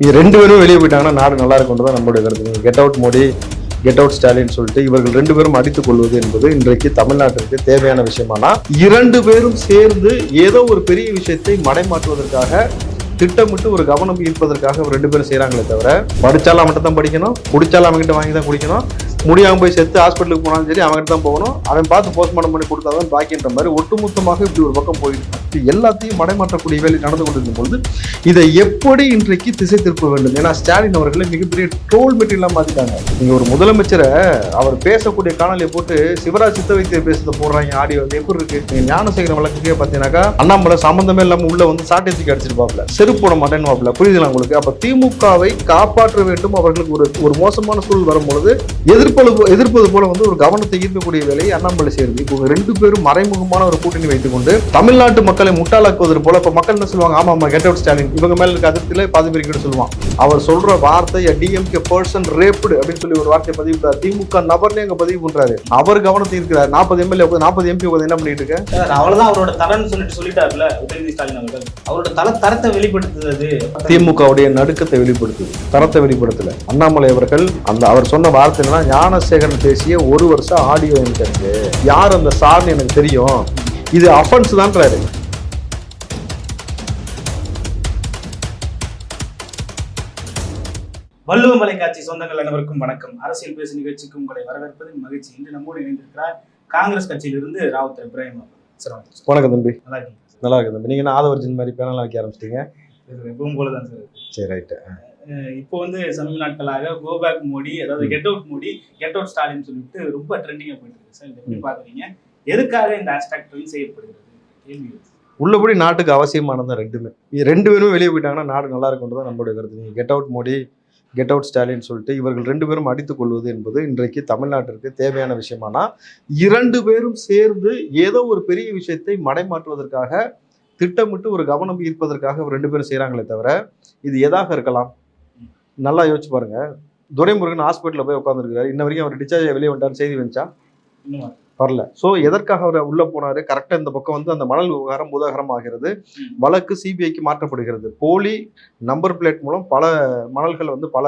இது ரெண்டு பேரும் வெளியே போயிட்டாங்கன்னா நாடு நல்லா இருக்கும் தான் நம்மளுடைய கருத்து. Get out Modi get out Stalin சொல்லிட்டு இவர்கள் ரெண்டு பேரும் அடித்துக் கொள்வது என்பது இன்றைக்கு தமிழ்நாட்டிற்கு தேவையான விஷயமானா இரண்டு பேரும் சேர்ந்து ஏதோ ஒரு பெரிய விஷயத்தை மடைமாற்றுவதற்காக திட்டமிட்டு ஒரு கவனம் ஈர்ப்பதற்காக ரெண்டு பேரும் செய்கிறாங்களே தவிர படித்தாலும் மட்டும் தான் படிக்கணும் குடித்தாலும் அவங்ககிட்ட வாங்கி தான் குடிக்கணும் முடியாம போய் செத்து ஹாஸ்பிட்டலுக்கு போனாலும் சரி அவங்ககிட்ட தான் போகணும். அவன் பார்த்து போஸ்ட்மார்ட்டம் பண்ணி கொடுத்தாதான் பாக்கின்ற மாதிரி ஒட்டுமொத்தமாக இப்படி ஒரு பக்கம் போயிட்டு எல்லாத்தையும் மடைமாற்றக்கூடிய வேலை நடந்து கொண்டிருக்கும் பொழுது இதை எப்படி இன்றைக்கு திசை திருப்ப வேண்டும்? ஏன்னா ஸ்டாலின் அவர்களை மிகப்பெரிய ட்ரோல் மெட்டீரியலாக மாற்றிட்டாங்க நீங்க ஒரு முதலமைச்சரை அவர் பேசக்கூடிய காணொலியை போட்டு சிவராஜ் சித்த வைத்திய பேசுறத போடுறாங்க ஆடியோ. அது எப்படி இருக்கு? நீங்கள் ஞானசேகரன் வழக்குக்கே பார்த்தீங்கன்னாக்கா அண்ணாமலை சம்பந்தமே இல்லாமல் உள்ள வந்து சாட்டை தூக்கி அடிச்சிருப்பாப்ல செருப்பு போட மாட்டேன்னு புரியுதுல உங்களுக்கு? அப்போ திமுகவை காப்பாற்ற வேண்டும். அவர்களுக்கு ஒரு ஒரு மோசமான சூழல் வரும்பொழுது எதிர்ப்பது எதிர்ப்பது போல வந்து ஒரு கவனத்தை ஈர்க்கக்கூடிய வேலையை அண்ணாமலை செய்யுது இப்போ ரெண்டு பேரும் மறைமுகமான ஒரு கூட்டணி வைத்துக்கொண்டு தமிழ்நாட்டு மக்களை முட்டாளாக்குவதற்கு போல இப்ப மக்கள் என்ன சொல்லுவாங்க? ஆமா ஆமா கெட் அவுட் ஸ்டாலின் இவங்க மேல இருக்க அதிருப்தியில பாதி பேர் கிட்ட சொல்லுவான். அவர் சொல்ற வார்த்தை டிஎம்கே பர்சன் ரேப்டு அப்படின்னு சொல்லி ஒரு வார்த்தையை பதிவு பண்றாரு. திமுக நபர்னே அங்க பதிவு பண்றாரு. அவர் கவனத்தை இருக்கிறார் நாற்பது எம்எல்ஏ நாற்பது எம்பி என்ன பண்ணிட்டு இருக்க? சார் அவ்வளவுதான் அவரோட தரம்னு சொல்லிட்டு சொல்லிட்டாருல உதயநிதி ஸ்டாலின் அவர்கள். அவரோட தர தரத்தை வெளிப்படுத்துறது. திமுகவுடைய நடுக்கத்தை வெளிப்படுத்துது. தரத்தை வெளிப்படுத்தல. அண்ணாமலை அவர்கள் அந்த அவர் சொன்ன வார்த்தை ஞானசேகரன் பேசிய ஒரு வருஷம் ஆடியோ எனக்கு இருக்கு யார் அந்த சார்னு எனக்கு தெரியும். இது அஃபென்ஸ் தான்றாரு. வள்ளுவ மலைக்காட்சி சொந்தங்கள் அனைவருக்கும் வணக்கம். அரசியல் பேசு நிகழ்ச்சிக்கு உங்களை வரவேற்பதில் மகிழ்ச்சி. இன்று நம்மோடு இணைந்திருக்கிறார் காங்கிரஸ் கட்சியிலிருந்து ராவுத்தர் இப்ராஹிம் அவர்கள். சார் வணக்கம் தம்பி. நல்லா இருக்கீங்க சார். நல்லா இருக்கு தம்பி. நீங்க ஆதவர்ஜின் மாதிரி பேனலாம் வைக்க ஆரம்பிச்சிட்டீங்க? எப்பவும் போல தான் சார் இருக்கு. சரி ரைட்டு இப்போ வந்து சமீப நாட்களாக கோபேக் மோடி அதாவது get out Modi get out Stalin சொல்லிட்டு ரொம்ப ட்ரெண்டிங்காக போயிட்டு இருக்கு சார். இதை எப்படி ம். பாக்குறீங்க எதுக்காக இந்த ஹேஷ்டாக் ட்ரெண்ட் செய்யப்படுகிறது? கேள்வி. உள்ளபடி நாட்டுக்கு அவசியமானது ரெண்டுமே. ரெண்டு பேரும் வெளியே போயிட்டாங்கன்னா நாடு நல்லா இருக்கும் தான் நம்மளுடைய கருத்து. Get out Modi get out Stalin சொல்லிட்டு இவர்கள் ரெண்டு பேரும் அடித்துக் கொள்வது என்பது இன்றைக்கு தமிழ்நாட்டிற்கு தேவையான விஷயமானா இரண்டு பேரும் சேர்ந்து ஏதோ ஒரு பெரிய விஷயத்தை மடைமாற்றுவதற்காக திட்டமிட்டு ஒரு கவனம் ஈர்ப்பதற்காக ரெண்டு பேரும் செய்றாங்களே தவிர இது எதாக இருக்கலாம்? நல்லா யோசிச்சு பாருங்க. துரைமுருகன் ஹாஸ்பிட்டலில் போய் உட்காந்துருக்காரு இன்ன வரைக்கும் அவர் டிஸ்சார்ஜ் வெளியே வந்துட்டார் செய்தி வந்துச்சா? வரல. ஸோ எதற்காக அவர் உள்ள போனாரு? கரெக்டாக இந்த பக்கம் வந்து அந்த மணல் விவகாரம் பூதாகரம் ஆகிறது. வழக்கு சிபிஐக்கு மாற்றப்படுகிறது. போலி நம்பர் பிளேட் மூலம் பல மணல்கள் வந்து பல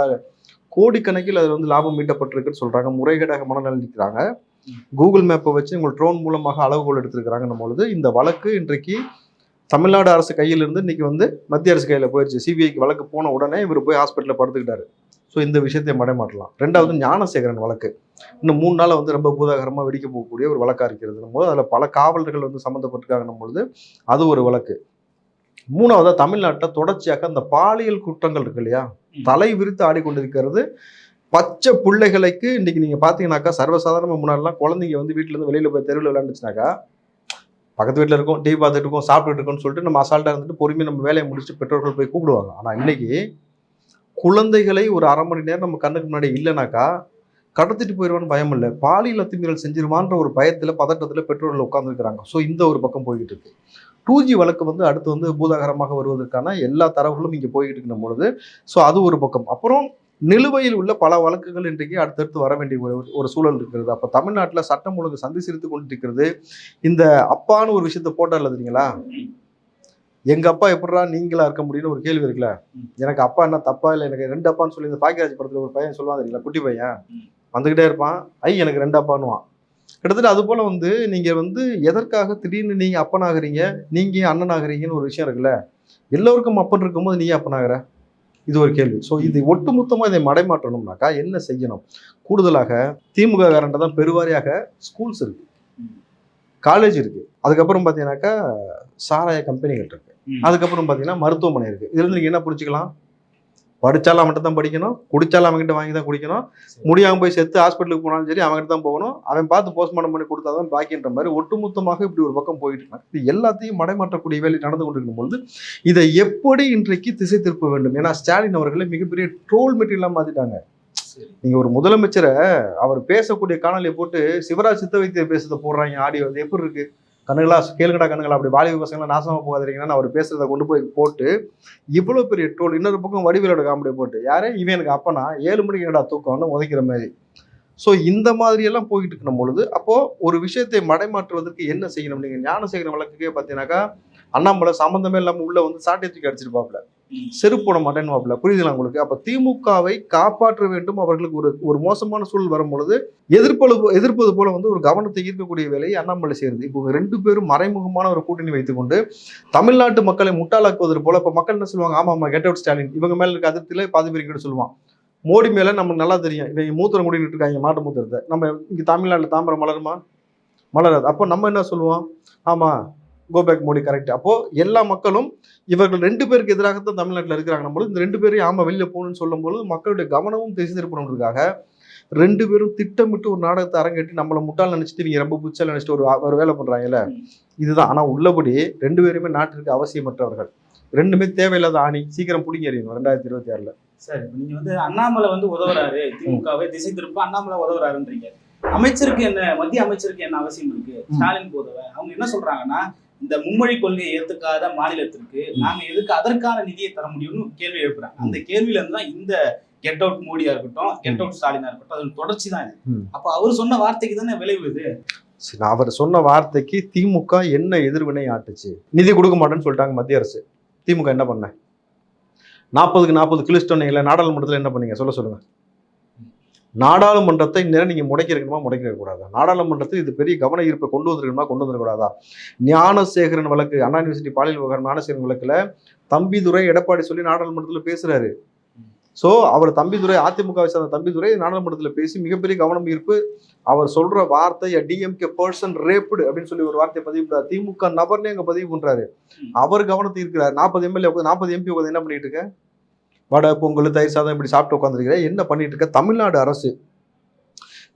கோடிக்கணக்கில் அதில் வந்து லாபம் மீட்டப்பட்டிருக்குன்னு சொல்றாங்க. முறைகேடாக மணல் அளிக்கிறாங்க ம். கூகுள் மேப்பை வச்சு உங்கள் ட்ரோன் மூலமாக அளவுகோல் எடுத்திருக்கிறாங்கன்னும் பொழுது இந்த வழக்கு இன்றைக்கு தமிழ்நாடு அரசு கையிலிருந்து இன்னைக்கு வந்து மத்திய அரசு கையில் போயிடுச்சு சிபிஐக்கு வழக்கு போன உடனே இவர் போய் ஹாஸ்பிட்டலில் படுத்துக்கிட்டாரு. ஸோ இந்த விஷயத்தை மடைமாட்டலாம் ரெண்டாவது ஞானசேகரன் வழக்கு. இன்னும் மூணு நாள் வந்து ரொம்ப பூதாகரமாக வெடிக்க போகக்கூடிய ஒரு வழக்கா இருக்கிறது போது அதில் பல காவலர்கள் வந்து சம்மந்தப்பட்டிருக்காங்கன்னும் பொழுது அது ஒரு வழக்கு. மூணாவதா தமிழ்நாட்டில் தொடர்ச்சியாக அந்த பாலியல் குற்றங்கள் இருக்கு இல்லையா. தலை விரித்து ஆடிக்கொண்டிருக்கிறது. பச்சை பிள்ளைகளுக்கு இன்னைக்கு நீங்க பாத்தீங்கன்னாக்கா சர்வசாதாரண முன்னாடிலாம் குழந்தைங்க வந்து வீட்டுல இருந்து வெளியில போய் தெருவில் விளையாண்டுச்சுனாக்கா பக்கத்து வீட்டில் இருக்கோம் டிவி பார்த்துட்டு இருக்கோம் சாப்பிட்டுட்டு இருக்கோம்னு சொல்லிட்டு நம்ம அசால்ட்டாக இருந்துட்டு பொறுமையாக நம்ம வேலையை முடிச்சுட்டு பெற்றோர்கள் போய் கூப்பிடுவாங்க. ஆனால் இன்னைக்கு குழந்தைகளை ஒரு அரை மணி நேரம் நம்ம கண்ணுக்கு முன்னாடி இல்லைனாக்கா கடத்திட்டு போயிடுவான்னு பயம் இல்லை. பாலியல் அத்துமீறல் செஞ்சிருவான்ற ஒரு பயத்தில் பதட்டத்தில் பெற்றோர்கள் உட்காந்துருக்கிறாங்க ஸோ இந்த ஒரு பக்கம் போய்கிட்டு இருக்கு. டூ ஜி வழக்கு வந்து அடுத்து வந்து பூதாகரமாக வருவதற்கான எல்லா தரவுகளும் இங்கே போய்கிட்டு இருக்கும் பொழுது ஸோ அது ஒரு பக்கம். அப்புறம் நிலுவையில் உள்ள பல வழக்குகள் இன்றைக்கு அடுத்தடுத்து வர வேண்டிய ஒரு ஒரு சூழல் இருக்கிறது. அப்போ தமிழ்நாட்டில் சட்டம் ஒழுங்கு சந்தி சிரித்து கொண்டிருக்கிறது. இந்த அப்பான்னு ஒரு விஷயத்த போட்டார்ல தெரியுங்களா? எங்க அப்பா எப்படா நீங்களா இருக்க முடியும்னு ஒரு கேள்வி இருக்குல்ல? எனக்கு அப்பா என்ன தப்பா இல்லை? எனக்கு ரெண்டு அப்பான்னு சொல்லி இந்த பாக்கியராஜ் படத்துல ஒரு பையன் சொல்லுவான் தெரியல குட்டி பையன். வந்துகிட்டே இருப்பான். ஐ எனக்கு ரெண்டு அப்பான்னுவான். கிட்டத்தட்ட அது போல வந்து நீங்க வந்து எதற்காக திடீர்னு நீங்க அப்பனாகிறீங்க? நீங்க ஏன் அண்ணனாகிறீங்கன்னு ஒரு விஷயம் இருக்குல்ல? எல்லோருக்கும் அப்பன் இருக்கும்போது நீ அப்பனாகிற? இது ஒரு கேள்வி. ஸோ இது ஒட்டுமொத்தமா இதை மடைமாற்றணும்னாக்கா என்ன செய்யணும்? கூடுதலாக திமுக காரண்ட தான் பெருவாரியாக ஸ்கூல்ஸ் இருக்கு. காலேஜ் இருக்கு. அதுக்கப்புறம் பார்த்தீங்கன்னாக்கா சாராய கம்பெனிகள் இருக்கு. அதுக்கப்புறம் பார்த்தீங்கன்னா மருத்துவமனை இருக்கு. இதுல இருந்து நீங்க என்ன புரிஞ்சுக்கலாம்? படிச்சாலும் அவன்கிட்ட தான் படிக்கணும் குடிச்சாலும் அவன்கிட்ட வாங்கி தான் குடிக்கணும். முடியாம போய் செத்து ஹாஸ்பிட்டலுக்கு போனாலும் சரி அவன்கிட்ட தான் போகணும். அவன் பார்த்து போஸ்ட்மார்ட்டம் பண்ணி கொடுத்தாதான் பாக்கின்ற மாதிரி ஒட்டுமொத்தமாக இப்படி ஒரு பக்கம் போயிட்டு இருக்காங்க இது எல்லாத்தையும் மடைமாற்றக்கூடிய வேலை நடந்து கொண்டிருக்கும் பொழுது இதை எப்படி இன்றைக்கு திசை திருப்ப வேண்டும்? ஏன்னா ஸ்டாலின் அவர்களை மிகப்பெரிய ட்ரோல் மெட்டீரியலாக மாத்திட்டாங்க. சரி. நீங்க ஒரு முதலமைச்சரை அவர் பேசக்கூடிய காணொலியை போட்டு சிவராஜ் சித்த வைத்திய பேசுறத போடுறாங்க ஆடியோ அது எப்படி இருக்கு? கண்ணுகளா கேளுங்கடா கண்ணுகளா அப்படி வாலிப பசங்களை நாசமா போகாதீங்கன்னா அவர் பேசுறதை கொண்டு போய் போட்டு இவ்வளவு பெரிய டோல் இன்னொரு பக்கம் வடிவேலோட காமெடி போட்டு யாரே இவன் எனக்கு அப்பனா ஏழு மணிக்கு என்னடா தூக்கம்னு உதைக்கிற மாதிரி. ஸோ இந்த மாதிரி எல்லாம் போயிட்டு இருக்கணும் பொழுது அப்போ ஒரு விஷயத்தை மடைமாற்றுவதற்கு என்ன செய்யணும்? நீங்க செய்கிற வழக்குக்கே பார்த்தீங்கன்னாக்கா அண்ணாமலை சம்மந்தமே இல்லாமல் உள்ள வந்து சாட்டை தூக்கி அடிச்சிருப்பாப்ல செருப்பு போட மாட்டேன்னு புரியுதுங்களா உங்களுக்கு? அப்ப திமுகவை காப்பாற்ற வேண்டும் அவர்களுக்கு ஒரு ஒரு மோசமான சூழல் வரும் பொழுது எதிர்ப்பது எதிர்ப்பது போல வந்து ஒரு கவனத்தை ஈர்க்கக்கூடிய வேலையை அண்ணாமலை செய்யுது இப்போ ரெண்டு பேரும் மறைமுகமான ஒரு கூட்டணி வைத்துக்கொண்டு தமிழ்நாட்டு மக்களை முட்டாளாக்குவதற்கு போல இப்ப மக்கள் என்ன சொல்லுவாங்க? ஆமா ஆமா கெட் அவுட் ஸ்டாலின் இவங்க மேல இருக்க அதிருப்தியில பாதி பேர் சொல்லுவான். மோடி மேல நமக்கு நல்லா தெரியும். இவங்க மூத்திரம் முடிட்டு இருக்காங்க மாட்டு மூத்திரத்தை. நம்ம இங்க தமிழ்நாட்டில் தாம்பரம் மலருமா மலராது அப்போ நம்ம என்ன சொல்லுவோம்? ஆமா கோபேக் மோடி கரெக்ட் அப்போ எல்லா மக்களும் இவர்கள் ரெண்டு பேருக்கு எதிராகத்தான் தமிழ்நாட்டில் இருக்கிறாங்க. போது இந்த ரெண்டு பேரையும் ஆமா வெளியில போகணும்னு சொல்லும்போது மக்களுடைய கவனமும் திசை திருப்பணுன்றதுக்காக ரெண்டு பேரும் திட்டமிட்டு ஒரு நாடகத்தை அரங்கேற்றி நம்மளை முட்டாள் நினைச்சிட்டு இவங்க ரொம்ப புச்சல் நினைச்சிட்டு ஒரு ஒரு வேலை பண்றாங்கல்ல? இதுதான். ஆனா உள்ளபடி ரெண்டு பேருமே நாட்டிற்கு அவசியமற்றவர்கள். ரெண்டுமே தேவையில்லாத ஆணி. சீக்கிரம் பிடிங்க எறியணும். ரெண்டாயிரத்தி இருபத்தி ஆறுல. சரி நீங்க வந்து அண்ணாமலை வந்து உதவுறாரு. திமுகவை திசை திருப்ப அண்ணாமலை உதவுறாருன்றீங்க. அமைச்சருக்கு என்ன மத்திய அமைச்சருக்கு என்ன அவசியம் இருக்கு? ஸ்டாலின் உதவ. அவங்க என்ன சொல்றாங்கன்னா இந்த மும்மொழி கொள்கையை ஏத்துக்காத மாநிலத்திற்கு நாங்க எதுக்கு அதற்கான நிதியை தர முடியும்னு கேள்வி எழுப்புறாங்க. அந்த கேள்வியில இருந்து தான் இந்த கெட் அவுட் மோடியா இருக்கட்டும் கெட் அவுட் ஸ்டாலினா இருக்கட்டும் அதன் தொடர்ச்சி தான் இது. அப்ப அவர் சொன்ன வார்த்தைக்கு தானே விளைவு இது? அவர் சொன்ன வார்த்தைக்கு திமுக என்ன எதிர்வினை ஆட்டுச்சு? நிதி கொடுக்க மாட்டேன்னு சொல்லிட்டாங்க மத்திய அரசு. திமுக என்ன பண்ண? நாற்பதுக்கு நாற்பது கிளிஸ்டோன் இல்லை நாடாளுமன்றத்தில் என்ன பண்ணீங்க? சொல்ல சொல்லுங்க. நாடாளுமன்றத்தை இந்நேரம் நீங்க முடக்கிருக்கணுமா முடக்கிருக்க கூடாதா? நாடாளுமன்றத்தில் இது பெரிய கவன ஈர்ப்பை கொண்டு வந்திருக்கணுமா? கொண்டு வந்துடக்கூடாதா ஞானசேகரன் வழக்கு அண்ணா யூனிவர்சிட்டி பாலியல் விவகாரம் ஞானசேகரன் வழக்குல தம்பிதுரை எடப்பாடி சொல்லி நாடாளுமன்றத்தில் பேசுறாரு. சோ அவர் தம்பிதுரை அதிமுகவை சேர்ந்த தம்பிதுரை நாடாளுமன்றத்தில் பேசி மிகப்பெரிய கவனம் ஈர்ப்பு அவர் சொல்ற வார்த்தை டிஎம்கே பர்சன் ரேப்டு அப்படின்னு சொல்லி ஒரு வார்த்தையை பதிவு பண்றாரு. திமுக நபர்னே அங்க பதிவு பண்றாரு. அவர் கவனத்தை இருக்கிறார் நாற்பது எம்எல்ஏ நாற்பது எம்பி என்ன பண்ணிட்டு இருக்க? வடை பொங்கல் தயிர் சாதம் இப்படி சாப்பிட்டு உட்காந்துருக்கிற என்ன பண்ணிட்டு இருக்க? தமிழ்நாடு அரசு.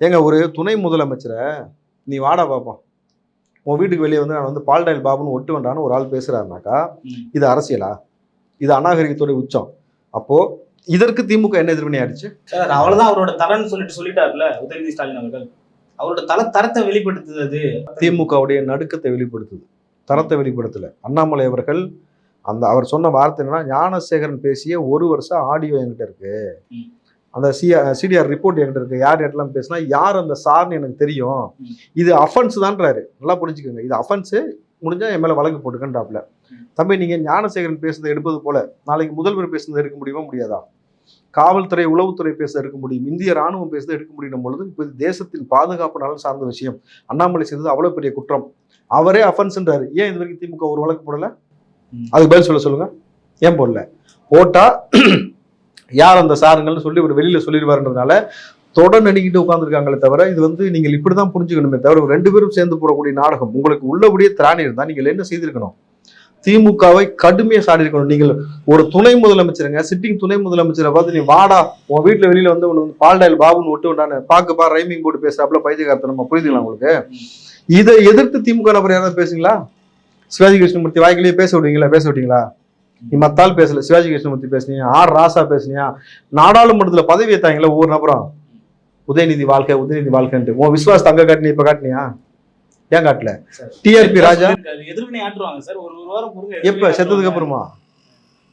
ஏங்க ஒரு துணை முதலமைச்சரை நீ வாடா பார்ப்போம் உன் வீட்டுக்கு வெளியே வந்து நான் வந்து பால்டாயில் பாபுன்னு ஒட்டு வேண்டான்னு ஒரு ஆள் பேசுறாருனாக்கா ம். இது அரசியலா? இது அநாகரிகத்தோட உச்சம். அப்போ இதற்கு திமுக என்ன எதிர்வினை ஆயிடுச்சு? சார் அவ்வளவுதான் அவரோட தரம்னு சொல்லிட்டு சொல்லிட்டாருல உதயநிதி ஸ்டாலின் அவர்கள். அவரோட தல தரத்தை வெளிப்படுத்துறது திமுகவுடைய நடுக்கத்தை வெளிப்படுத்துது. தரத்தை வெளிப்படுத்தல. அண்ணாமலை அவர்கள் அந்த அவர் சொன்ன வார்த்தை என்னன்னா ஞானசேகரன் பேசிய ஒரு வருஷம் ஆடியோ என்கிட்ட இருக்கு. அந்த சி சிடிஆர் ரிப்போர்ட் என்கிட்ட இருக்கு. யார் யார்ட்டெல்லாம் பேசினா யார் அந்த சார்னு எனக்கு தெரியும். இது அஃபென்ஸ் தான்றாரு. நல்லா புரிஞ்சுக்கோங்க. இது அஃபென்ஸு முடிஞ்சா என் மேல வழக்கு போட்டுக்கன்றாப்ல. தம்பி நீங்க ஞானசேகரன் பேசுறதை எடுப்பது போல நாளைக்கு முதல்வர் பேசுனதை எடுக்க முடியுமா முடியாதா? காவல்துறை உளவுத்துறை பேச எடுக்க முடியும். இந்திய ராணுவம் பேசுறதை எடுக்க முடியும். பொழுது இப்போ தேசத்தின் பாதுகாப்பு நலன் சார்ந்த விஷயம். அண்ணாமலை செய்தது அவ்வளவு பெரிய குற்றம். அவரே அஃபென்ஸ்ன்றாரு ஏன் இது வரைக்கும் திமுக ஒரு வழக்கு போடல. அதுக்கு பதில் சொல்ல சொல்லுங்க. ஏன் போடல? போட்டா யார் அந்த சாருங்கள்னு சொல்லி ஒரு வெளியில சொல்லிடுவாருன்றதுனால தொடர் நடிக்கிட்டு உட்காந்துருக்காங்களே தவிர இது வந்து நீங்கள் இப்படிதான் புரிஞ்சுக்கணுமே தவிர ரெண்டு பேரும் சேர்ந்து போடக்கூடிய நாடகம் உங்களுக்கு உள்ளபடியே திராணி இருந்தா நீங்கள் என்ன செய்திருக்கணும்? திமுகவை கடுமையா சாடி இருக்கணும் நீங்கள் ஒரு துணை முதலமைச்சருங்க சிட்டிங் துணை முதலமைச்சரை பார்த்து நீ வாடா உன் வீட்டுல வெளியில வந்து உனக்கு வந்து பால்டாயில் பாபுன்னு ஒட்டு விட்டானு பாக்கு பா ரைமிங் போட்டு பேசுறாப்புல பைத்தியகார்த்தனமா புரியுதுங்களா உங்களுக்கு? இதை எதிர்த்து திமுக நபர் யாராவது பேசுங்களா சிவாஜி கிருஷ்ணமூர்த்தி வாய்க்கிலேயே பேச விடுவீங்களா பேச விட்டீங்களா? நீ மத்தால் பேசல சிவாஜி கிருஷ்ணமூர்த்தி பேசுனியா? ஆர் ராசா பேசுனியா? நாடாளுமன்றத்துல பதவி ஏத்தாங்களா ஒவ்வொரு நபரும். உதயநிதி வாழ்க்கை உதயநிதி வாழ்க்கைன்ட்டு. உன் விசுவாஸ் தங்க காட்டினி இப்ப காட்டினியா? ஏன் காட்டல. டிஆர்பி ராஜா? ஒரு ஒரு வாரம் பொறுங்க எப்ப? செத்ததுக்கு அப்புறமா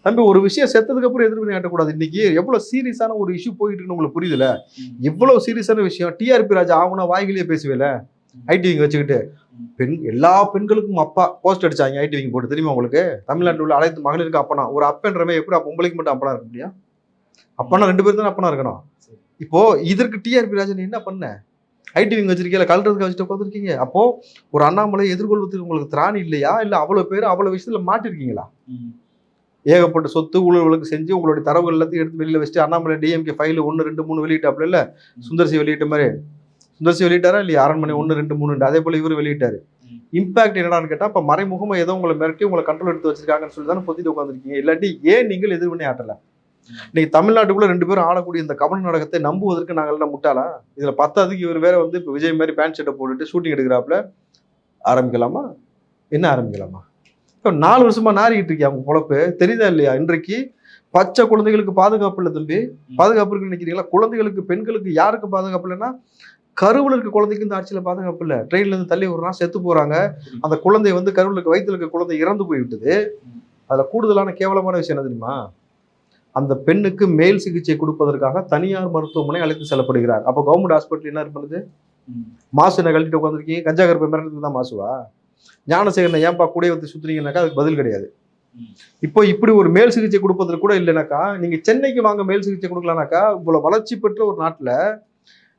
தம்பி ஒரு விஷயம் செத்ததுக்கு அப்புறம் எதிர்ப்பு ஆட்டக்கூடாது இன்னைக்கு எவ்வளவு சீரியஸான ஒரு இஷ்யூ போயிட்டு இருக்குன்னு உங்களுக்கு புரியுதுல? இவ்வளவு சீரியஸான விஷயம் டிஆர்பி ராஜா ஆகுனா வாய்கிலேயே பேசுவேல? ஐடி விங் வச்சுக்கிட்டு. பெண் எல்லா பெண்களுக்கும் அப்பா போஸ்ட் அடிச்சாங்க ஐடி விங் போட்டு. தெரியுமா உங்களுக்கு? தமிழ்நாட்டில் உள்ள அனைத்து மகளிருக்கு அப்பனா. ஒரு அப்பன்றமே எப்படி பொம்பளைக்கு மட்டும் அப்பனா இருக்க முடியும்? அப்பனா ரெண்டு பேரும் தானே அப்பனா இருக்கணும். இப்போ இதற்கு டிஆர்பி ராஜன் என்ன பண்ண? ஐடி விங் வச்சிருக்கீங்க கலட்டுறதுக்கு வச்சுட்டு உட்காந்துருக்கீங்க அப்போ ஒரு அண்ணாமலை எதிர்கொள்வதற்கு உங்களுக்கு திராணி இல்லையா? இல்ல அவ்வளவு பேர் அவ்வளவு விஷயத்துல மாட்டிருக்கீங்களா? ஏகப்பட்ட சொத்து ஊழல்களுக்கு செஞ்சு உங்களுடைய தரவுகள் எல்லாத்தையும் எடுத்து வெளியில வச்சுட்டு அண்ணாமலை டிஎம்கே ஃபைல் ஒன்று ரெண்டு மூணு வெளியிட்டாப்புல இல்லை? சுந்தர்சி வெளியிட்ட மாதிரி. சுந்தர்சி வெளியிட்டாரா? இல்லையா அரண்மனை ஒன்று ரெண்டு மூணு அதே போல இவரு வெளியிட்டாரு. இம்பாக்ட் என்னடான்னு கேட்டா இப்ப மறைமுகமா ஏதோ உங்களை மிரட்டி உங்களை கண்ட்ரோல் எடுத்து வச்சிருக்காங்கன்னு சொல்லி தானே பொத்திட்டு உட்காந்துருக்கீங்க இல்லாட்டி ஏன் நீங்கள் எதிர்வினை ஆட்டல இன்னைக்கு தமிழ்நாட்டுக்குள்ள ரெண்டு பேரும் ஆடக்கூடிய இந்த கபட நாடகத்தை நம்புவதற்கு நாங்கள் எல்லாம் முட்டாளா? இதுல பத்தாவதுக்கு இவர் வேற வந்து இப்போ விஜய் மாதிரி பேண்ட் ஷர்ட்டை போட்டுட்டு ஷூட்டிங் எடுக்கிறாப்புல. ஆரம்பிக்கலாமா? என்ன ஆரம்பிக்கலாமா? இப்போ நாலு வருஷமா நாரிக்கிட்டு இருக்கியா அவங்க பொழப்பு? தெரியுதா இல்லையா? இன்றைக்கு பச்சை குழந்தைகளுக்கு பாதுகாப்பு இல்லை தம்பி. பாதுகாப்பு இருக்குன்னு நினைக்கிறீங்களா? குழந்தைகளுக்கு பெண்களுக்கு யாருக்கு பாதுகாப்பு இல்லைன்னா கருவில் இருக்க குழந்தைக்கு இந்த ஆட்சியில் பாதுகாப்பு இல்லை. ட்ரெயின்ல இருந்து தள்ளி விடுறான் செத்து போறாங்க. அந்த குழந்தை வந்து கருவில் இருக்க வயித்துல இருக்க குழந்தை இறந்து போய்விட்டது. அதில் கூடுதலான கேவலமான விஷயம் என்ன தெரியுமா? அந்த பெண்ணுக்கு மேல் சிகிச்சை கொடுப்பதற்காக தனியார் மருத்துவமனை அழைத்து செல்லப்படுகிறார். அப்போ கவர்மெண்ட் ஹாஸ்பிட்டல் என்ன பண்ணுது? மாசு என்ன கழட்டிட்டு உட்காந்துருக்கீங்க கஞ்சா கருப்பை மிரட்டுறதுக்கு தான் மாசுவா? ஞானசேகரனை ஏன்பா கூட வந்து சுத்துறீங்கன்னாக்கா அதுக்கு பதில் கிடையாது. இப்போ இப்படி ஒரு மேல் சிகிச்சை கொடுப்பதற்கு கூட இல்லைனாக்கா நீங்க சென்னைக்கு வாங்க மேல் சிகிச்சை கொடுக்கலானாக்கா இவ்வளவு வளர்ச்சி பெற்ற ஒரு நாட்டில்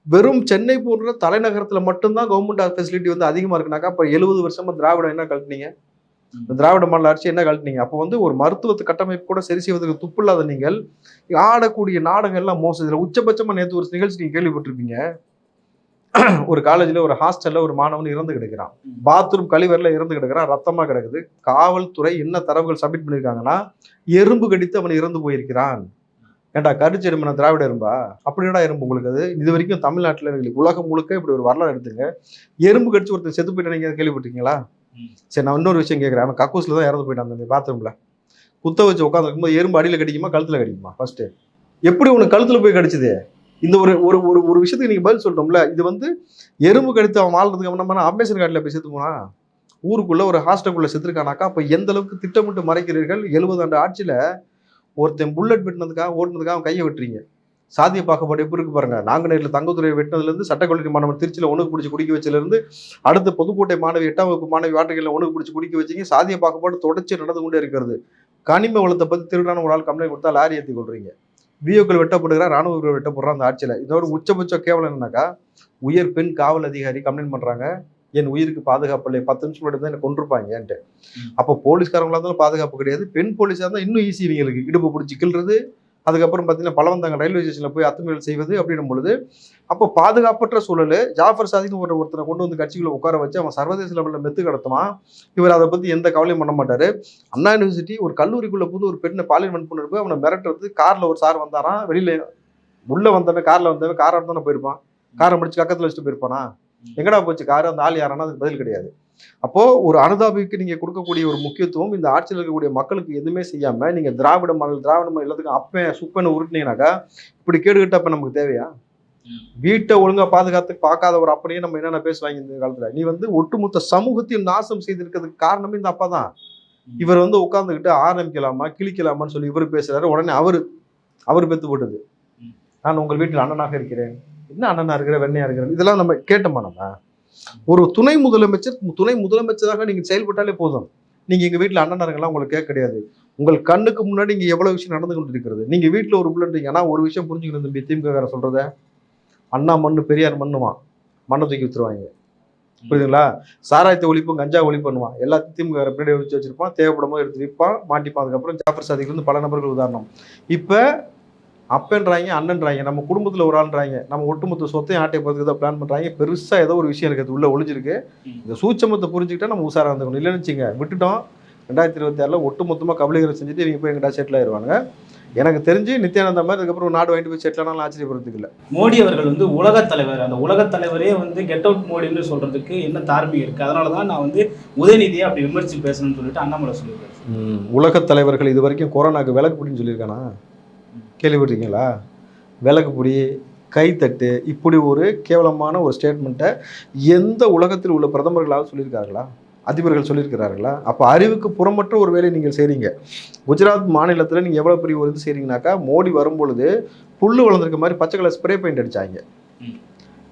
வெறும் சென்னை போன்ற தலைநகரத்துல மட்டும்தான் கவர்மெண்ட் ஃபெசிலிட்டி வந்து அதிகமா இருக்குனாக்கா அப்ப எழுபது வருஷமா திராவிடம் என்ன கழட்டினீங்க? திராவிட மாடல் ஆட்சி என்ன கழட்டினீங்க? அப்போ வந்து ஒரு மருத்துவத்து கட்டமைப்பு கூட சரி செய்வதற்கு துப்பில்லாத நீங்கள் ஆடக்கூடிய நாடகம் எல்லாம் மோசம். இதுல உச்சபட்சமா நேற்று ஒரு நிகழ்ச்சி நீங்க கேள்விப்பட்டிருப்பீங்க. ஒரு காலேஜ்ல ஒரு ஹாஸ்டல்ல ஒரு மாணவன் இறந்து கிடக்கிறான். பாத்ரூம் கழிவறையில இறந்து கிடக்கிறான். ரத்தமா கிடக்குது. காவல்துறை என்ன தரவுகள் சப்மிட் பண்ணிருக்காங்கன்னா எறும்பு கடித்து அவன் இறந்து போயிருக்கிறான். ஏன்டா கடிச்சு எறும்பு நான் திராவிட எறும்பா? அப்படிடா எறும்பு உங்களுக்கு அது? இது வரைக்கும் தமிழ்நாட்டுல எங்களுக்கு உலகம் முழுக்க இப்படி ஒரு வரலாறு எடுத்துங்க. எறும்பு கடிச்சு ஒருத்தர் செத்து போயிட்டு நீங்க கேள்விப்பட்டிருக்கீங்களா? ம். சரி நான் இன்னொரு விஷயம் கேட்குறேன் அவன் கக்கூஸ்ல தான் இறந்து போயிட்டான் அந்த பாத்ரூம்ல குத்த வச்சு உட்காந்துருக்கும்போது எறும்பு அடியில கடிக்குமா கழுத்துல கடிக்குமா? ஃபர்ஸ்ட் எப்படி உனக்கு கழுத்துல போய் கடிச்சது? இந்த ஒரு ஒரு ஒரு ஒரு விஷயத்துக்கு நீங்க பதில் சொல்லிட்டோம்ல இது வந்து எறும்பு கடித்து அவன் வாழ்றதுக்கு நம்ம அம்பேசன் காட்டில் போய் செத்து போனா ஊருக்குள்ள ஒரு ஹாஸ்டலுக்குள்ள செத்துருக்கானாக்கா அப்ப எந்த அளவுக்கு திட்டமிட்டு மறைக்கிறீர்கள்? எழுபது ஆண்டு ஆட்சியில ஒருத்தன் புல்லட் வெட்டினதுக்காக ஓட்டுனதுக்காக அவன் கையை வெட்டுறீங்க. சாதிய பாகுபாடு எப்படி இருக்கு பாருங்க. நாங்குநேரில் தங்கத்துறையை வெட்டினதுலேருந்து சட்டக்கல்லூரி மாணவன் திருச்சியில் ஒண்ணுக்கு பிடிச்சி குடிக்க வச்சதுலேருந்து அடுத்த பொதுக்கூட்டை புதுக்கோட்டை மாணவி எட்டாம் வகுப்பு மாணவி வாட்டகையில் ஒண்ணுக்கு பிடிச்சி குடிக்க வச்சீங்க. சாதிய பாகுபாடு தொடர்ச்சி நடந்து கொண்டே இருக்கிறது. கனிம வளத்தை பற்றி திருடான ஒரு ஆள் கம்ப்ளைண்ட் கொடுத்தா லாரி ஏற்றி கொள்றீங்க. விஓக்கள் வெட்டப்படுகிறா ராணுவ வீரர்கள் வெட்டப்படுறான் அந்த ஆட்சியில். இதோட உச்சபட்ச கேவலம் என்னன்னாக்கா உயர் பெண் காவல் அதிகாரி கம்ப்ளைண்ட் பண்ணுறாங்க என் உயிருக்கு பாதுகாப்பு இல்லை பத்து நிமிஷம் தான் என்ன கொண்டிருப்பாங்கன்ட்டு. அப்போ போலீஸ்காரங்களா இருந்தாலும் பாதுகாப்பு கிடையாது. பெண் போலீஸாக இருந்தால் இன்னும் ஈஸி இவங்களுக்கு இடுப்பு பிடிச்சி கிள்றது அதுக்கப்புறம் பார்த்தீங்கன்னா பலவந்தாங்க ரயில்வே ஸ்டேஷனில் போய் அத்துமீறல் செய்வது அப்படின்னும் பொழுது அப்போ பாதுகாப்பற்ற சூழல் ஜாஃபர் சாதின்னு ஒரு ஒருத்தரை கொண்டு வந்து கட்சிகளை உட்கார வச்சு அவன் சர்வதேச லெவலில் மெத்து கடத்துவான். இவர் அதை பற்றி எந்த கவலையும் பண்ண மாட்டாரு. அண்ணா யூனிவர்சிட்டி ஒரு கல்லூரிக்குள்ள புது ஒரு பெண்ணை பாலியல் பண்ணுறது அவனை மிரட்டுறது காரில் ஒரு சார் வந்தாராம் வெளியில உள்ள வந்தவன் காரில் வந்தவன் காரை தானே போயிருப்பான். காரை முடிச்சு பக்கத்தில் வச்சுட்டு போயிருப்பானா? எங்கடா போச்சு? காரு அந்த ஆள் யாரானா அதுக்கு பதில் கிடையாது. அப்போ ஒரு அனுதாபிக்கு நீங்க கொடுக்கக்கூடிய ஒரு முக்கியத்துவம் இந்த ஆட்சியில் இருக்கக்கூடிய மக்களுக்கு எதுவுமே செய்யாம நீங்க திராவிட மாடல் திராவிட மாடல் எல்லாத்துக்கும் அப்பன் சுப்பன்னு உருட்டினீங்கனாக்கா இப்படி கேடுகிட்ட அப்ப நமக்கு தேவையா. வீட்டை ஒழுங்கா பாதுகாத்து பார்க்காத ஒரு அப்படியே நம்ம என்னென்ன பேசுவாங்க இந்த காலத்துல? நீ வந்து ஒட்டுமொத்த சமூகத்தையும் நாசம் செய்திருக்கிறதுக்கு காரணமே இந்த அப்பா தான். இவர் வந்து உட்காந்துக்கிட்டு ஆரம்பிக்கலாமா கிழிக்கலாமான்னு சொல்லி இவர் பேசுறாரு. உடனே அவரு அவர் பெத்து போட்டது. நான் உங்கள் வீட்டில் அண்ணனாக இருக்கிறேன். என்ன அண்ணனா இருக்கிற வெண்ணையா இருக்கிற? இதெல்லாம் நம்ம கேட்டோமா நம்ம? ஒரு துணை முதலமைச்சர் துணை முதலமைச்சராக நீங்க செயல்பட்டாலே போதும். நீங்க எங்க வீட்டில் அண்ணனா உங்களுக்கு கேட்க கிடையாது. உங்கள் கண்ணுக்கு முன்னாடி இங்க எவ்வளவு விஷயம் நடந்து கொண்டு இருக்கிறது நீங்க வீட்டில் ஒரு பிள்ளைன்றீங்க ஒரு விஷயம் புரிஞ்சுக்கணும் தம்பி. திமுக சொல்றத. அண்ணா மண்ணு பெரியார் மண்ணுவான். மண்ணை தூக்கி வித்துருவாங்க புரியுதுங்களா? சாராயத்தை ஒழிப்பும் கஞ்சா ஒழிப்பு பண்ணுவான் எல்லாத்தையும் திமுக பின்னாடி ஒழிச்சு வச்சிருப்பான். தேவைப்படும் போது எடுத்து விற்பான் மாட்டிப்பான். அதுக்கப்புறம் ஜாஃபர் சாதிக்கு வந்து பல நபர்கள் உதாரணம். இப்போ அப்பன்றாங்க அண்ணன்றாங்க நம்ம குடும்பத்தில் ஒரு ஆள்ன்றாங்க நம்ம ஒட்டுமொத்த சொத்தையும் ஆட்டை போகிறதுக்கு தான் பிளான் பண்ணுறாங்க பெருசாக ஏதோ ஒரு விஷயம் இருக்குது உள்ள ஒளிஞ்சிருக்கு. இந்த சூட்சமத்தை புரிஞ்சுக்கிட்டா நம்ம உஷாராக இருந்துக்கணும். இல்லைன்னு வச்சுங்க விட்டுட்டோம். ரெண்டாயிரத்தி இருபத்தி ஆறில் ஒட்டுமொத்தமாக கபலீகரம் செஞ்சுட்டு இவங்க போய் எங்கிட்ட செட்டில் ஆயிடுவாங்க எனக்கு தெரிஞ்சு நித்யானந்தா மாதிரி அதுக்கப்புறம் நாடு வாங்கிட்டு போய் செட்டில் ஆச்சரியப்படுறதுக்கு இல்லை. மோடி அவர்கள் வந்து உலகத் தலைவர். அந்த உலகத் தலைவரே வந்து கெட் அவுட் மோடின்னு சொல்றதுக்கு என்ன தார்மீகம் இருக்கு? அதனால தான் நான் வந்து உதயநிதியை அப்படி விமர்சித்து பேசணும்னு சொல்லிட்டு அண்ணாமலை சொல்லியிருக்காரு. உலகத் தலைவர்கள் இது வரைக்கும் கொரோனாக்கு விலக்கு பிடின்னு சொல்லியிருக்கானா? கேள்விப்பட்டிருக்கீங்களா? விலக்கு பிடி கைத்தட்டு இப்படி ஒரு கேவலமான ஒரு ஸ்டேட்மெண்ட்டை எந்த உலகத்தில் உள்ள பிரதமர்களாவது சொல்லியிருக்கார்களா? அதிபர்கள் சொல்லியிருக்கிறார்களா? அப்போ அறிவுக்கு புறமற்ற ஒரு வேலையை நீங்கள் செய்கிறீங்க குஜராத் மாநிலத்தில் நீங்கள் எவ்வளோ பெரிய ஒரு இது செய்கிறீங்கனாக்கா மோடி வரும்பொழுது புல்லு வளர்ந்துருக்க மாதிரி பச்சை கலர் ஸ்ப்ரே பெயிண்ட் அடிச்சாங்க. ம்.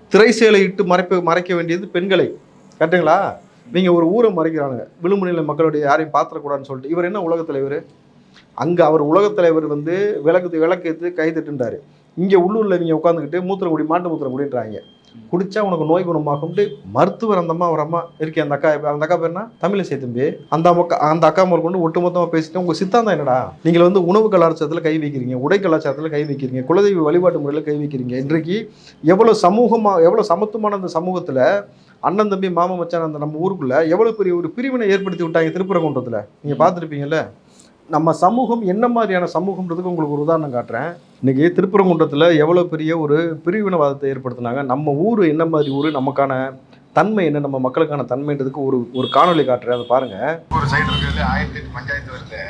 திரை சேலை இட்டு மறைப்ப மறைக்க வேண்டியது பெண்களை. கரெக்டுங்களா நீங்க ஒரு ஊரை மறைக்கிறானுங்க. விழுமுனையில் மக்களுடைய யாரையும் பாத்திரக்கூடாதுன்னு சொல்லிட்டு. இவர் என்ன உலகத் தலைவர் அங்க அவர் உலகத் தலைவர் வந்து விளக்கு விளக்கேத்து கை தட்டுன்றாரு. இங்க உள்ளூர்ல நீங்க உட்காந்துக்கிட்டு மூத்திரம் குடி மாட்டு மூத்திரம் குடின்றாங்க குடிச்சா உனக்கு நோய் குணமாகும்ட்டு மருத்துவர் அந்த அம்மா ஒரு அம்மா இருக்கே அந்த அக்கா அந்த அக்கா பேர்னா தமிழிசை தம்பி. அந்த அக்கா அந்த அக்கா முதல் கொண்டு ஒட்டுமொத்தமா பேசிட்டு உங்க சித்தாந்தம் என்னடா? நீங்கள் வந்து உணவு கலாச்சாரத்துல கை வைக்கிறீங்க உடை கலாச்சாரத்துல கை வைக்கிறீங்க குலதெய்வ வழிபாட்டு முறையில் கை வைக்கிறீங்க. இன்றைக்கு எவ்வளவு சமூகமா எவ்வளவு சமத்துவமான அந்த சமூகத்துல அண்ணன் தம்பி மாமா மச்சான் அந்த நம்ம ஊருக்குள்ள எவ்வளவு பெரிய ஒரு பிரிவினை ஏற்படுத்தி விட்டாங்க திருப்பரங்குன்றத்துல? நீங்க பார்த்துருப்பீங்கல்ல? நம்ம சமூகம் என்ன மாதிரியான சமூகம்ன்றதுக்கு உங்களுக்கு ஒரு உதாரணம் காட்டுறேன். இன்னைக்கு திருப்பரங்குன்றத்தில் எவ்வளோ பெரிய ஒரு பிரிவினவாதத்தை ஏற்படுத்தினாங்க. நம்ம ஊர் என்ன மாதிரி ஊர் நமக்கான தன்மை என்ன நம்ம மக்களுக்கான தன்மைன்றதுக்கு ஒரு ஒரு காணொளி காட்டுறேன். அதை பாருங்க. ஒரு சைடு இருக்கிறது ஆயிரத்தி எட்டு பஞ்சாயத்து வருது.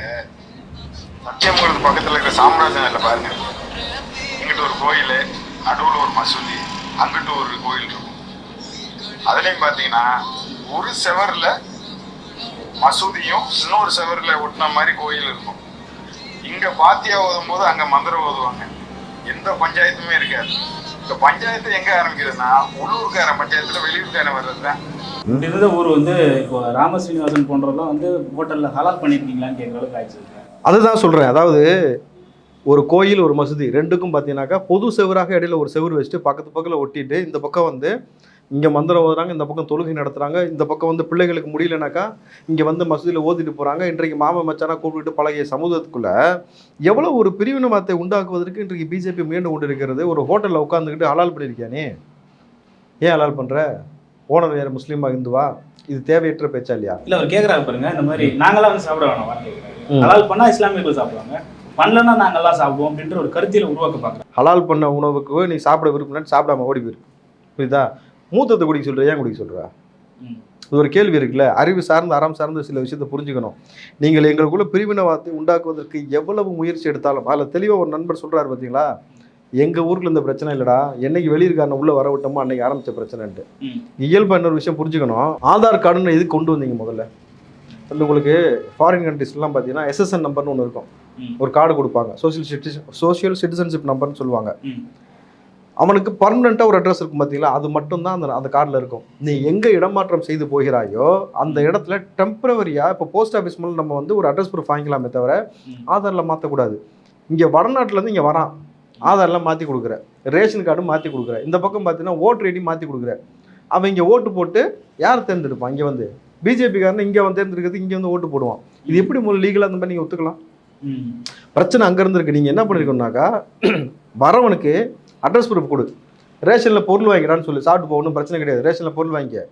சத்தியமங்கலத்து பக்கத்தில் இருக்கிற சாம்ராஜ்யம்ல பாருங்க. இங்கிட்ட ஒரு கோயில் நடுவில் ஒரு மசூதி அங்கிட்டு ஒரு கோயில் இருக்கும். அதுலேயும் பார்த்தீங்கன்னா ஒரு செவரில் மசூதியும் இன்னொரு செவர்ல ஒட்டின மாதிரி கோயில் இருக்கும். இங்க பாத்தியா ஓதும் போது அங்க மந்திரம் ஓதுவாங்க. எந்த பஞ்சாயத்துமே இருக்காது. இந்த பஞ்சாயத்து எங்க ஆரம்பிக்கிறதுனா உள்ளூர்காரன் பஞ்சாயத்துல வெளியூர்காரன் வர்றதுதான். இப்படி இருந்த ஊர் வந்து இப்போ ராம ஸ்ரீனிவாசன் போன்றவர்லாம் வந்து ஹோட்டல்ல ஹலால் பண்ணிருக்கீங்களான்னு கேட்குற அளவுக்கு ஆயிடுச்சு. அதுதான் சொல்கிறேன் அதாவது ஒரு கோயில் ஒரு மசூதி ரெண்டுக்கும் பார்த்தீங்கன்னாக்கா பொது செவராக இடையில ஒரு செவுரு வச்சுட்டு பக்கத்து பக்கத்தில் ஒட்டிட்டு இந்த பக்கம் வந்து இங்கே மந்திரம் ஓதுறாங்க இந்த பக்கம் தொழுகை நடத்துகிறாங்க இந்த பக்கம் வந்து பிள்ளைகளுக்கு முடியலனாக்கா இங்கே வந்து மசூதியில் ஓதிட்டு போகிறாங்க இன்றைக்கு மாம மச்சானா கூப்பிட்டு பழகிய சமூகத்துக்குள்ள எவ்வளோ ஒரு பிரிவினவாதத்தை உண்டாக்குவதற்கு இன்றைக்கு பிஜேபி முயன்று கொண்டு இருக்கிறது ஒரு ஹோட்டலில் உட்காந்துக்கிட்டு ஹலால் பண்ணியிருக்கியானே ஏன் ஹலால் பண்ணுற ஓனர் யார் முஸ்லீமா இந்துவா? இது தேவையற்ற பேச்சா இல்லையா? இல்ல அவர் கேக்குறாரு பாருங்க இந்த மாதிரி நாங்களாம் வந்து சாப்பிட வேணாம் வான்னு கேக்குறாரு ம். ஹலால் பண்ணா இஸ்லாமியர்கள் சாப்பிடுவாங்க. பண்ணலன்னா நாங்கெல்லாம் சாப்பிடுவோம் அப்படின்ற ஒரு கருத்தியல உருவாக்க பாக்குறேன் ஹலால் பண்ண உணவுக்கு நீ சாப்பிட விரும்பினா சாப்பிடாம ஓடி போயிரு. புரியுதா? மூத்தத்தை குடிக்க சொல்ற ஏன் குடிக்க சொல்ற? ம். இது ஒரு கேள்வி இருக்குல்ல. அறிவு சார்ந்து அறம் சார்ந்த சில விஷயத்தை புரிஞ்சுக்கணும். நீங்கள் எங்களுக்குள்ள பிரிவினவாதத்தை உண்டாக்குவதற்கு எவ்வளவு முயற்சி எடுத்தாலும் அதில் தெளிவாக ஒரு நண்பர் சொல்றாரு பார்த்தீங்களா எங்க ஊர்ல இந்த பிரச்சனை இல்லடா. என்னைக்கு வெளியிருக்காரனை உள்ள வர விட்டோமோ அன்னைக்கு ஆரம்பிச்ச பிரச்சனைன்ட்டு. ம். இயல்பா இன்னொரு விஷயம் புரிஞ்சுக்கணும். ஆதார் கார்டுன்னு எதுக்கு கொண்டு வந்தீங்க முதல்ல? வந்து உங்களுக்கு ஃபாரின் கண்ட்ரிஸ்லாம் பார்த்தீங்கன்னா எஸ்எஸ்என் நம்பர்னு ஒன்று இருக்கும். ஒரு கார்டு கொடுப்பாங்க. சோஷியல் சிட்டிசன் சோஷியல் சிட்டிசன்ஷிப் நம்பர்னு சொல்லுவாங்க. அவனுக்கு பர்மனெண்ட்டாக ஒரு அட்ரஸ் இருக்கும் பார்த்தீங்களா அது மட்டும்தான் அந்த அந்த கார்டில் இருக்கும். நீ எங்கே இடமாற்றம் செய்து போகிறாயோ அந்த இடத்துல டெம்பரவரியாக இப்போ போஸ்ட் ஆஃபீஸ் மூலம் நம்ம வந்து ஒரு அட்ரஸ் ப்ரூஃப் வாங்கிக்கலாமே தவிர. ஆதாரில் மாற்றக்கூடாது இங்கே வடநாட்டிலேருந்து இங்கே வரான். ஆதார்லாம் மாற்றி கொடுக்குற. ரேஷன் கார்டும் மாற்றி கொடுக்குற. இந்த பக்கம் பார்த்தீங்கன்னா ஓட்டர் ஐடி மாற்றி கொடுக்குற. அவன் இங்கே ஓட்டு போட்டு யார் தேர்ந்தெடுப்பான்? இங்கே வந்து. பிஜேபிக்காரன் இங்கே வந்து தேர்ந்தெடுக்கிறது இங்கே வந்து ஓட்டு போடுவான். இது எப்படி முதல்ல லீகலாக அந்த மாதிரி நீங்கள் ஒத்துக்கலாம். பிரச்சனை அங்கேருந்து இருக்கு நீங்கள் என்ன பண்ணிருக்கணும்னாக்கா வரவனுக்கு அட்ரஸ் ப்ரூஃப் கொடு. ரேஷனில் பொருள் வாங்கிடான்னு சொல்லி. சாப்பிட்டு போகணும் பிரச்சனை கிடையாது. ரேஷனில் பொருள் வாங்கிக்க.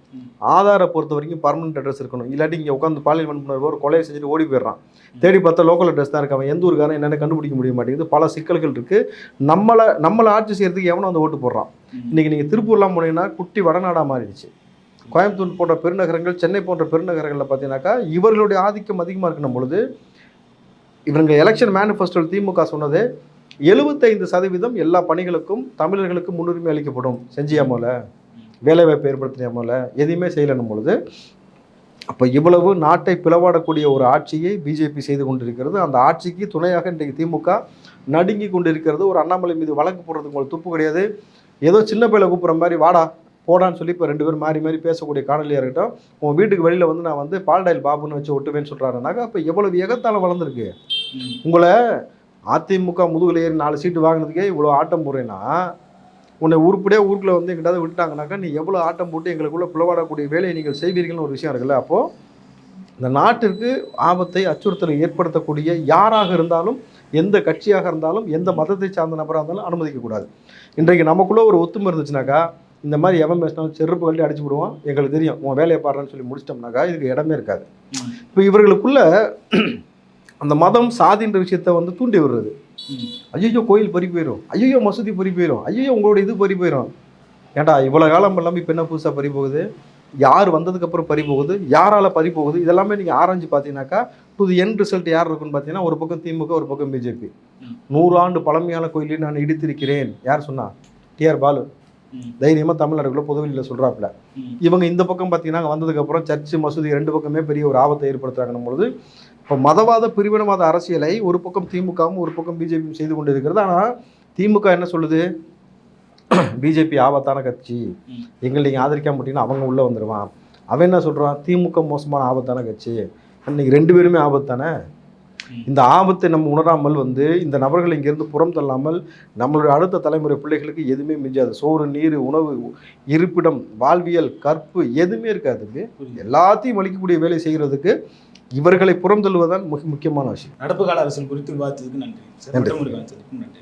ஆதாரை பொறுத்த வரைக்கும் பர்மனெண்ட் அட்ரஸ் இருக்கணும். இல்லாட்டி இங்கே உட்காந்து பாலியல் வன்புணர்வு ஒரு கொலையை செஞ்சுட்டு ஓடி போயிடுறான். தேடி பார்த்தா லோக்கல் அட்ரஸ் தான் இருக்கான். எந்த ஊருக்காரன் என்னென்ன கண்டுபிடிக்க முடிய மாட்டேங்குது. பல சிக்கல்கள் இருக்குது நம்மளை நம்மளை ஆட்சி செய்கிறதுக்கு எவனோ வந்து ஓட்டு போடுறான். இன்றைக்கி நீங்கள் திருப்பூர்லாம் போனீங்கன்னா குட்டி வடநாடாக மாறிடுச்சு. கோயம்புத்தூர் போன்ற பெருநகரங்கள் சென்னை போன்ற பெருநகரங்களில் பார்த்தீங்கன்னாக்கா இவர்களுடைய ஆதிக்கம் அதிகமாக இருக்கணும் பொழுது இவங்க எலெக்ஷன் மேனிஃபெஸ்டோவில் திமுக சொன்னது எழுபத்தைந்து சதவீதம் எல்லா பணிகளுக்கும் தமிழர்களுக்கு முன்னுரிமை அளிக்கப்படும். செஞ்சியாமல் வேலைவாய்ப்பு ஏற்படுத்தியாமல எதையுமே செய்யலன்னும் பொழுது அப்போ இவ்வளவு நாட்டை பிளவாடக்கூடிய ஒரு ஆட்சியை பிஜேபி செய்து கொண்டிருக்கிறது. அந்த ஆட்சிக்கு துணையாக இன்றைக்கு திமுக நடுங்கி கொண்டிருக்கிறது. ஒரு அண்ணாமலை மீது வழக்கு போடுறதுக்கு உங்களுக்கு துப்பு கிடையாது. ஏதோ சின்ன பிள்ளை கூப்பிட்ற மாதிரி வாடா போடான்னு சொல்லி இப்போ ரெண்டு பேரும் மாறி மாறி பேசக்கூடிய காணொலியாக இருக்கட்டும். உன் வீட்டுக்கு வெளியில் வந்து நான் வந்து பால்டாயில் பாபுன்னு வச்சு ஒட்டுவேன்னு சொல்கிறாருனாக்கா அப்போ எவ்வளவு எகத்தால வளர்ந்துருக்கு. உங்களை அதிமுக முதுகுல ஏறி நாலு சீட்டு வாங்கினதுக்கே இவ்வளோ ஆட்டம் போடுறேன்னா உன்னை உருப்படியாக ஊருக்குள்ள வந்து எங்கிட்டாவது விட்டுட்டாங்கனாக்கா நீ எவ்வளோ ஆட்டம் போட்டு எங்களுக்குள்ள பிளவாடக்கூடிய வேலையை நீங்கள் செய்வீர்கள்னு ஒரு விஷயம் இருக்குல்ல. அப்போது இந்த நாட்டிற்கு ஆபத்தை அச்சுறுத்தலை ஏற்படுத்தக்கூடிய யாராக இருந்தாலும் எந்த கட்சியாக இருந்தாலும் எந்த மதத்தை சார்ந்த நபராக இருந்தாலும் அனுமதிக்கக்கூடாது இன்றைக்கு நமக்குள்ள ஒரு ஒத்துமை இருந்துச்சுனாக்கா இந்த மாதிரி எவன் பேசினாலும் செருப்பு கழட்டி அடிச்சு விடுவோம் எங்களுக்கு தெரியும். உன் வேலையை பாடுறேன்னு சொல்லி முடிச்சிட்டோம்னாக்கா இதுக்கு இடமே இருக்காது. இப்போ இவர்களுக்குள்ள அந்த மதம் சாதின்ற விஷயத்தை வந்து தூண்டி விடுறது. ஐயோ கோயில் பறி போயிடும் ஐயோ மசூதி பறி போயிடும் ஐயோ உங்களோட இது பறி போயிடும் ஏன்டா இவ்வளோ காலம் இல்லாமல் இப்போ என்ன புதுசாக பறி போகுது? யார் வந்ததுக்கப்புறம் பறி போகுது? யாரால் பறி போகுது? இதெல்லாமே நீங்கள் ஆராய்ஞ்சு பார்த்தீங்கன்னாக்கா டு தி என் ரிசல்ட் யார் இருக்குன்னு பார்த்தீங்கன்னா ஒரு பக்கம் திமுக ஒரு பக்கம் பிஜேபி. நூறாண்டு பழமையான கோயிலை நான் இடித்திருக்கிறேன். யார் சொன்னா? டிஆர் பாலு. தைரியமாக தமிழ்நாடுக்குள்ள பொதுவெளியில் சொல்கிறாப்புல. இவங்க இந்த பக்கம் பார்த்தீங்கன்னா வந்ததுக்கப்புறம் சர்ச்சு மசூதி ரெண்டு பக்கமே பெரிய ஒரு ஆபத்தை ஏற்படுத்துறாங்கன்னும் பொழுது இப்போ மதவாத பிரிவினவாத அரசியலை ஒரு பக்கம் திமுகவும் ஒரு பக்கம் பிஜேபியும் செய்து கொண்டு இருக்கிறது ஆனால் திமுக என்ன சொல்லுது? பிஜேபி ஆபத்தான கட்சி. எங்களை நீங்கள் ஆதரிக்க மாட்டீங்கன்னா அவங்க உள்ளே வந்துடுவான் அவன் என்ன சொல்கிறான் திமுக மோசமான ஆபத்தான கட்சி. இன்னைக்கு ரெண்டு பேருமே ஆபத்தானே? இந்த ஆபத்தை நம்ம உணராமல் வந்து இந்த நபர்கள் இங்கேருந்து புறம் தள்ளாமல் நம்மளுடைய அடுத்த தலைமுறை பிள்ளைகளுக்கு எதுவுமே மிஞ்சாது. சோறு நீர் உணவு இருப்பிடம் வாழ்வியல் கற்பு எதுவுமே இருக்காது. எல்லாத்தையும் அழிக்கக்கூடிய வேலை செய்கிறதுக்கு இவர்களை புறம் தள்ளுவதுதான் மிக முக்கியமான விஷயம். நடப்பு கால அரசியல் குறித்து விவாதித்ததுக்கு நன்றி. நன்றி.